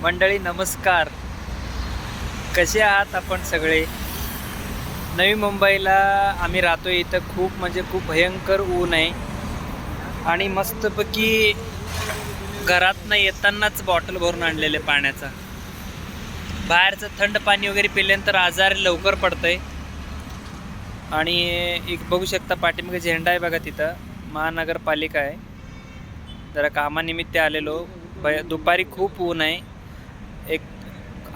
मंडळी नमस्कार. कसे आहात आपण सगळे? नवी मुंबईला आम्ही राहतो इथं. खूप म्हणजे खूप भयंकर ऊन आहे. आणि मस्तपैकी घरातनं येतानाच बॉटल भरून आणलेले पाण्याचा. बाहेरचं थंड पाणी वगैरे पिल्यानंतर आजार लवकर पडतंय. आणि एक बघू शकता पाठीमागे झेंडा आहे बघा तिथं. महानगरपालिका आहे. जरा कामानिमित्त आलेलो. भय दुपारी खूप ऊन आहे. एक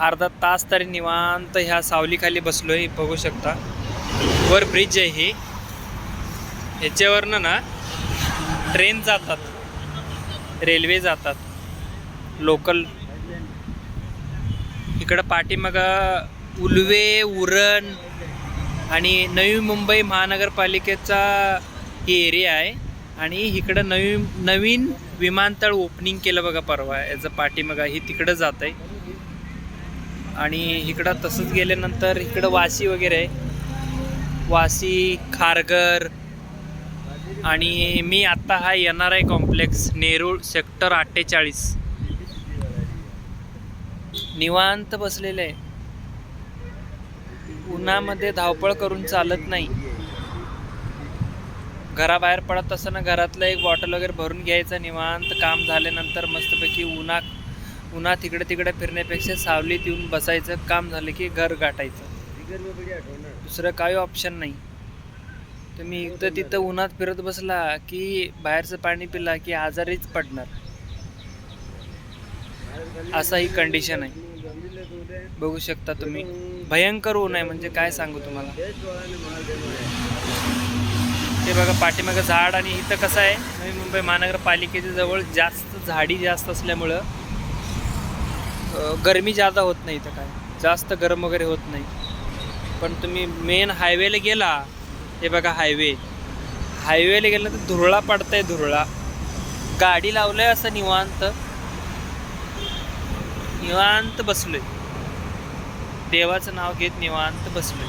अर्धा तास तरी निवांत ह्या सावलीखाली बसलो आहे बघू शकता. वर ब्रिज आहे ही. ह्याच्यावरनं ना ट्रेन जातात. रेल्वे जातात. लोकल इकडं पाठीमाग उलवे उरण आणि नवी मुंबई महानगरपालिकेचा ही एरिया आहे. आणि इकडं नवी नवीन विमानतळ ओपनिंग केलं बघा परवा. याचं पाठीमागा ही तिकडं जात आहे आणि इकडं तसंच गेल्यानंतर इकडं वाशी वगैरे आहे. वाशी खारघर आणि मी आत्ता हा N R I complex Nerul sector अठ्ठेचाळीस. निवांत बसलेलं आहे. उन्हामध्ये धावपळ करून चालत नाही. घराबाहेर पडत असताना घरातलं एक बॉटल वगैरे भरून घ्यायचं निवांत काम झाल्यानंतर मस्तपैकी उन्हात उन्हात तिकडे तिकडे फिरण्यापेक्षा सावलीत येऊन बसायचं काम झालं की घर गाठायचं. दुसरं काही ऑप्शन नाही. तुम्ही इथं तिथं उन्हात फिरत बसला की बाहेरचं पाणी पिला की आजारीच पडणार. असा ही कंडिशन आहे. बघू शकता तुम्ही. भयंकर ऊन आहे म्हणजे काय सांगू तुम्हाला? ते बघा पाठीमागं झाड आणि इथं कसं आहे? नवी मुंबई महानगरपालिकेच्या जवळ जास्त झाडी जास्त असल्यामुळं गरमी जादा होत नाही इथं काय? जास्त गरम वगैरे होत नाही. पण तुम्ही मेन हायवेला गेला हे बघा हायवे हायवेला गेला तर धुरळा पडतंय धुरळा. गाडी लावलंय असं निवांत. निवांत बसलोय. देवाचं नाव घेत निवांत बसलोय.